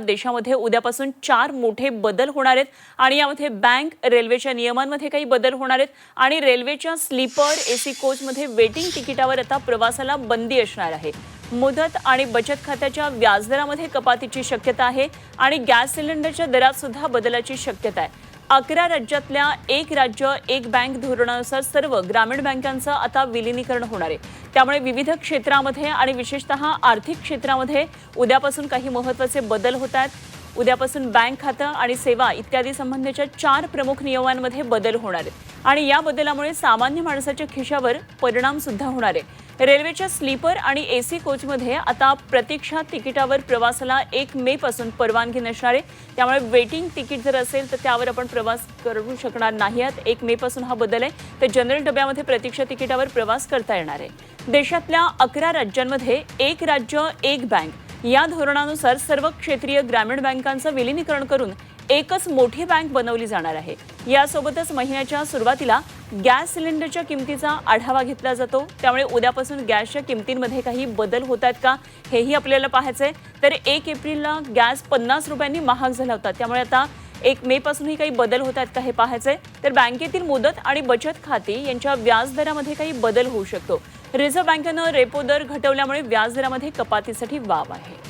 देशामध्ये उद्यापासून चार मोठे बदल होणार आहेत आणि यामध्ये बँक रेल्वेच्या नियमांमध्ये काही बदल होणार आहेत आणि रेल्वेच्या स्लीपर एसी कोचमध्ये वेटिंग तिकिटावर आता प्रवासाला बंदी असणार आहे. मुदत आणि बचत खात्याच्या व्याजदरामध्ये कपातीची शक्यता आहे आणि गॅस सिलेंडरच्या दरात सुद्धा बदलाची शक्यता आहे. अकरा राज्यातल्या एक राज्य एक बँक धोरणानुसार सर्व ग्रामीण बँकांचं आता विलिनीकरण होणार आहे. त्यामुळे विविध क्षेत्रामध्ये आणि विशेषतः आर्थिक क्षेत्रामध्ये उद्यापासून काही महत्त्वाचे बदल होत आहेत. उद्यापासून बँक खातं आणि सेवा इत्यादी संबंधीच्या चार प्रमुख नियमांमध्ये बदल होणार आहेत. आणि या बदलामुळे सामान्य माणसाच्या खिशावर परिणाम सुद्धा होणार आहे. रेल्वेच्या स्लीपर आणि एसी कोचमध्ये आता प्रतीक्षा तिकिटावर प्रवासाला एक मे पासून परवानगी नसणार आहे. त्यामुळे वेटिंग तिकीट जर असेल तर त्यावर आपण प्रवास करू शकणार नाही आहात. एक मे पासून हा बदल आहे. तर जनरल डब्यामध्ये प्रतीक्षा तिकिटावर प्रवास करता येणार आहे. देशातल्या अकरा राज्यांमध्ये एक राज्य एक बँक. या धोरणानुसार सर्व क्षेत्रीय ग्रामीण बँकांचं विलिनीकरण करून एकच मोठी बँक बनवली जाणार आहे. यासोबतच महिन्याच्या सुरुवातीला गॅस सिलेंडरच्या किमतीचा आढावा घेतला जातो. त्यामुळे उद्यापासून गॅसच्या किमतींमध्ये काही बदल होत आहेत का हेही आपल्याला पाहायचंय. तर एक एप्रिलला गॅस पन्नास रुपयांनी महाग झाला होता. त्यामुळे आता एक मे पासूनही काही बदल होत आहेत का हे पाहायचंय. तर बँकेतील मुदत आणि बचत खाती यांच्या व्याजदरामध्ये काही बदल होऊ शकतो. रिझर्व्ह बँकेनं रेपो दर घटवल्यामुळे व्याजदरामध्ये कपातीसाठी वाव आहे.